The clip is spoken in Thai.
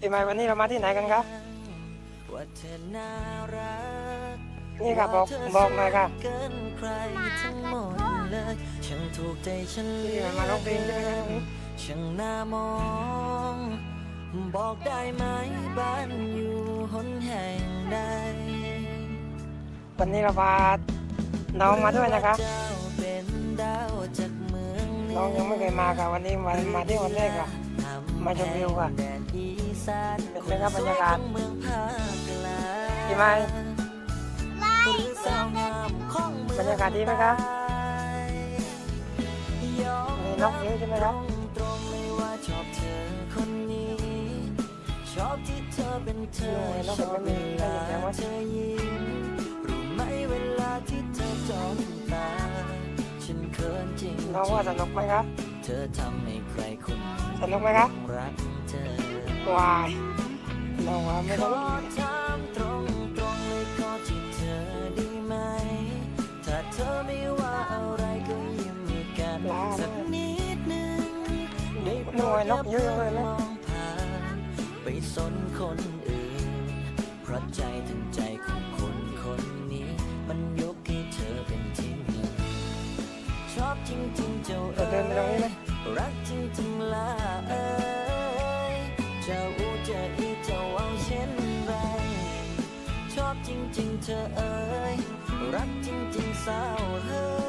ปีใหม่วันนี้เรามาที่ไหนกันครับว่าเธอน่ารักนี่ค่ะบอกบอกหน่อยค่ะเกินใครทั้งหมดเลยช่างถูกใจฉันเหลืนี่อมาร้องเพลงใช่ไหมครับช่างน่ามอง บอกได้ไหมบ้านอยู่หนแห่งใดวันนี้เราพาน้องมาด้วยนะคะเจ้าเป็นดาวจากเมืองเหน้องยังไม่เคยมาค่ะวันนี้มามาที่วันแรกค่ะ มาชมวิวค่ะแดนอีสานเป็นไงครับบรรยากาศของเมืองภาคกลางดีไหมหรือสาวงามของเมืองบรรยากาศดีไหมคะใต้ยอมมีนกเยอะใช่ไหมครับตรงๆเลยว่าชอบเธอคนนี้ชอบที่เธอเป็นเธอโอ้ยนกชเห็นอบไม่เวมีลาได้ยินเสียงวะเธอ นจริงน้องว่าสนุกไหมครับเธอทำให้ใครคนสนุกไหมครับรักเธอวายน้องว่าไม่ขต้องอถามตรงตรงๆเลยขอจีบเธอได้ไหมถ้าเธอไม่ว่าอะไรก็ยิ้มให้กันสักนิดหนึ่งได้โปรหน่วยดนกเยอะเลยมนะองผ่านไปสนคนอื่นเพราะใจถึงใจของคนคนนี้มัน เจ้าเดินไปตรงนี้ไหมรักจริงจังละเอ้ยเจ้าอูเจะอีเจ้าเอาเช่นไร ชอบจริงๆเธอเอ้ย รักจริงๆสาวเฮ้